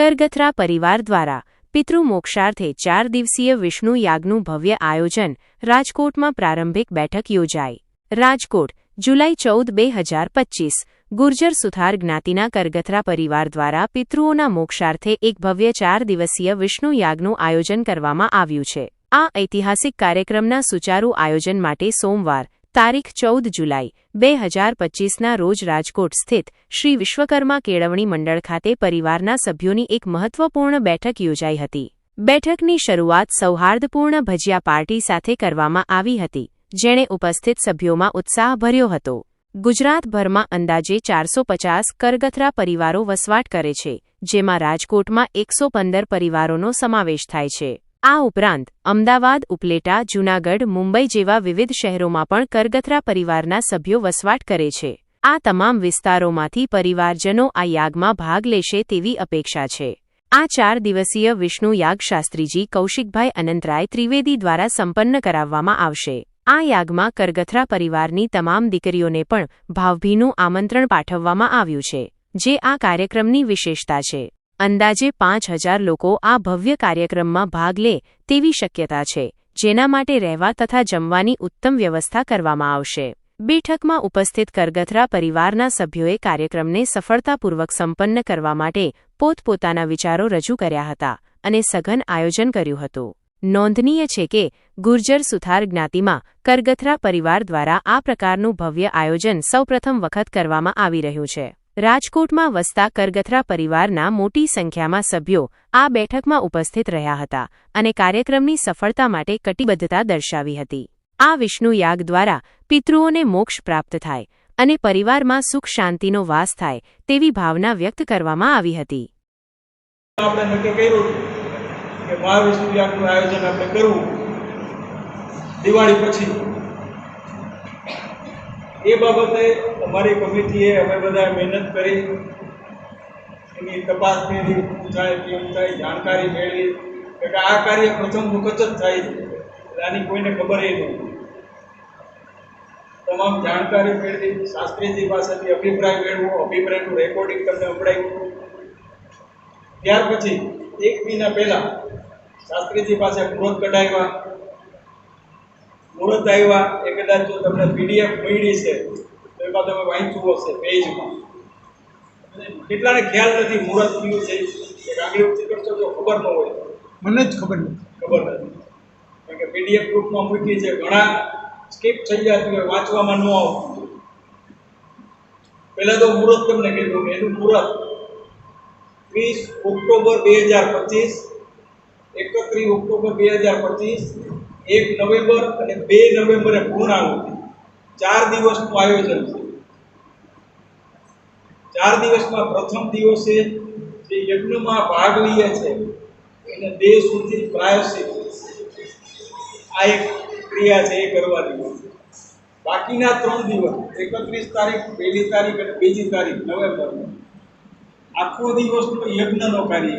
કરગથરા પરિવાર દ્વારા પિતૃ મોક્ષાર્થે ચાર દિવસીય વિષ્ણુ યાગનું ભવ્ય આયોજન રાજકોટમાં પ્રારંભિક બેઠક યોજાઈ. રાજકોટ, જુલાઈ ચૌદ, બે હજાર પચ્ચીસ ગુર્જર સુથાર જ્ઞાતિના કરગથરા પરિવાર દ્વારા પિતૃઓના મોક્ષાર્થે એક ભવ્ય ચાર દિવસીય વિષ્ણુ યાગનું આયોજન કરવામાં આવ્યું છે. આ ઐતિહાસિક કાર્યક્રમના સુચારુ આયોજન માટે સોમવાર તારીખ ચૌદ જુલાઈ, બે હજાર પચીસના રોજ રાજકોટ સ્થિત શ્રી વિશ્વકર્મા કેળવણી મંડળ ખાતે પરિવારના સભ્યોની એક મહત્વપૂર્ણ બેઠક યોજાઈ હતી. બેઠકની શરૂઆત સૌહાર્દપૂર્ણ ભજીયા પાર્ટી સાથે કરવામાં આવી હતી, જેણે ઉપસ્થિત સભ્યોમાં ઉત્સાહ ભર્યો હતો. ગુજરાતભરમાં અંદાજે ચારસો પચાસ કરગથરા પરિવારો વસવાટ કરે છે, જેમાં રાજકોટમાં એકસો પંદર પરિવારોનો સમાવેશ થાય છે. આ ઉપરાંત, અમદાવાદ, ઉપલેટા, જૂનાગઢ, મુંબઈ જેવા વિવિધ શહેરોમાં પણ કરગથરા પરિવારના સભ્યો વસવાટ કરે છે. આ તમામ વિસ્તારોમાંથી પરિવારજનો આ યાગમાં ભાગ લેશે તેવી અપેક્ષા છે. આ ચાર દિવસીય વિષ્ણુ યાગ શાસ્ત્રીજી કૌશિકભાઈ અનંતરાય ત્રિવેદી દ્વારા સંપન્ન કરાવવામાં આવશે. આ યાગમાં કરગથરા પરિવારની તમામ દીકરીઓને પણ ભાવભીનું આમંત્રણ પાઠવવામાં આવ્યું છે, જે આ કાર્યક્રમની વિશેષતા છે. અંદાજે પાંચ હજાર લોકો આ ભવ્ય કાર્યક્રમમાં ભાગ લે તેવી શક્યતા છે, જેના માટે રહેવા તથા જમવાની ઉત્તમ વ્યવસ્થા કરવામાં આવશે. બેઠકમાં ઉપસ્થિત કરગથરા પરિવારના સભ્યોએ કાર્યક્રમને સફળતાપૂર્વક સંપન્ન કરવા માટે પોતપોતાના વિચારો રજૂ કર્યા હતા અને સઘન આયોજન કર્યું હતું. નોંધનીય છે કે, ગુર્જર સુથાર જ્ઞાતિમાં કરગથરા પરિવાર દ્વારા આ પ્રકારનું ભવ્ય આયોજન સૌપ્રથમ વખત કરવામાં આવી રહ્યું છે. રાજકોટમાં વસતા કરગથરા પરિવારના મોટી સંખ્યામાં સભ્યો આ બેઠકમાં ઉપસ્થિત રહ્યા હતા અને કાર્યક્રમની સફળતા માટે કટિબદ્ધતા દર્શાવી હતી. આ વિષ્ણુ યાગ દ્વારા પિતૃઓને મોક્ષ પ્રાપ્ત થાય અને પરિવારમાં સુખ શાંતિનો વાસ થાય તેવી ભાવના વ્યક્ત કરવામાં આવી હતી. દિવાળી પછી એ બાબતે અમારી કમિટીએ અમે બધા મહેનત કરી એની તપાસ કરી શું થાય કેમ થાય જાણકારી મેળવી. કે આ કાર્ય પ્રથમ વખત જ થાય છે. આની કોઈને ખબર એ નહોતી તમામ જાણકારી મેળવી, શાસ્ત્રીજી પાસેથી અભિપ્રાય મેળવો, અભિપ્રાયનું રેકોર્ડિંગ તમને સંભળાવ્યું ત્યાર પછી, એક મહિના પહેલાં, શાસ્ત્રીજી પાસે મુહૂર્ત કઢાવ્યા. મુહૂર્ત આવ્યા એ કદાચ જો તમને પીડીએફ મળી છે તો એમાં તમે વાંચવું હશે પેજમાં. કેટલાને ખ્યાલ નથી મુહૂર્ત કયું છે કે આંગળી ઉઠી કરશો તો ખબર ન હોય. મને જ ખબર નથી. ખબર નથી. કારણ કે પીડીએફ ગ્રુપમાં મૂકી છે ઘણા સ્કીપ થઈ જતી હોય વાંચવામાં ન આવતું. પહેલાં તો મુહૂર્ત તમને કીધું કે એનું મુહૂર્ત ત્રીસ ઓક્ટોબર બે હજાર પચીસ એકત્રીસ ઓક્ટોબર બે હજાર પચીસ એક નવેમ્બર અને બે નવેમ્બરે પૂર્ણાહુતિ. ચાર દિવસનું આયોજન છે. ચાર દિવસમાં પ્રથમ દિવસે જે યજ્ઞમાં ભાગ લઈએ છે, એને દેહ સુધી પ્રાયશ્ચિત આ એક ક્રિયા છે, એ કરવાની. બાકીના ત્રણ દિવસ, એકત્રીસ તારીખ, પહેલી તારીખ અને બીજી તારીખ, નવેમ્બર. આખો દિવસનો યજ્ઞનો કાર્ય.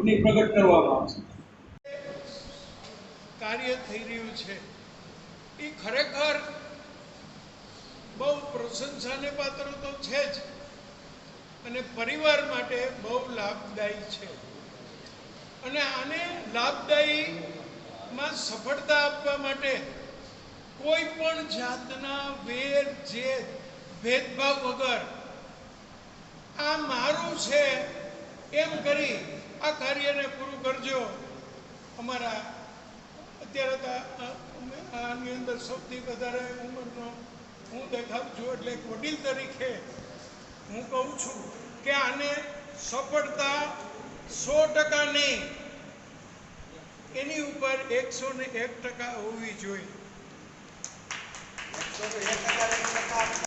અગ્નિ પ્રગટ કરવામાં આવશે. કાર્ય થઈ રહ્યું છે. એ ખરેખર બહુ પ્રશંસાને પાત્ર તો છે જ, અને પરિવાર માટે બહુ લાભદાયી છે. અને આને લાભદાયીમાં સફળતા આપવા માટે કોઈ પણ જાતના વેર જે ભેદભાવ વગર આ મારું છે એમ કરી આ કાર્યને પૂરું કરજો. અમારા અત્યારે તો આની અંદર સૌથી વધારે ઉંમરનો હું દેખાવ છું એટલે એક વડીલ તરીકે હું કહું છું કે આને સફળતા સો ટકા નહીં એની ઉપર એકસો ને એક ટકા હોવી જોઈએ.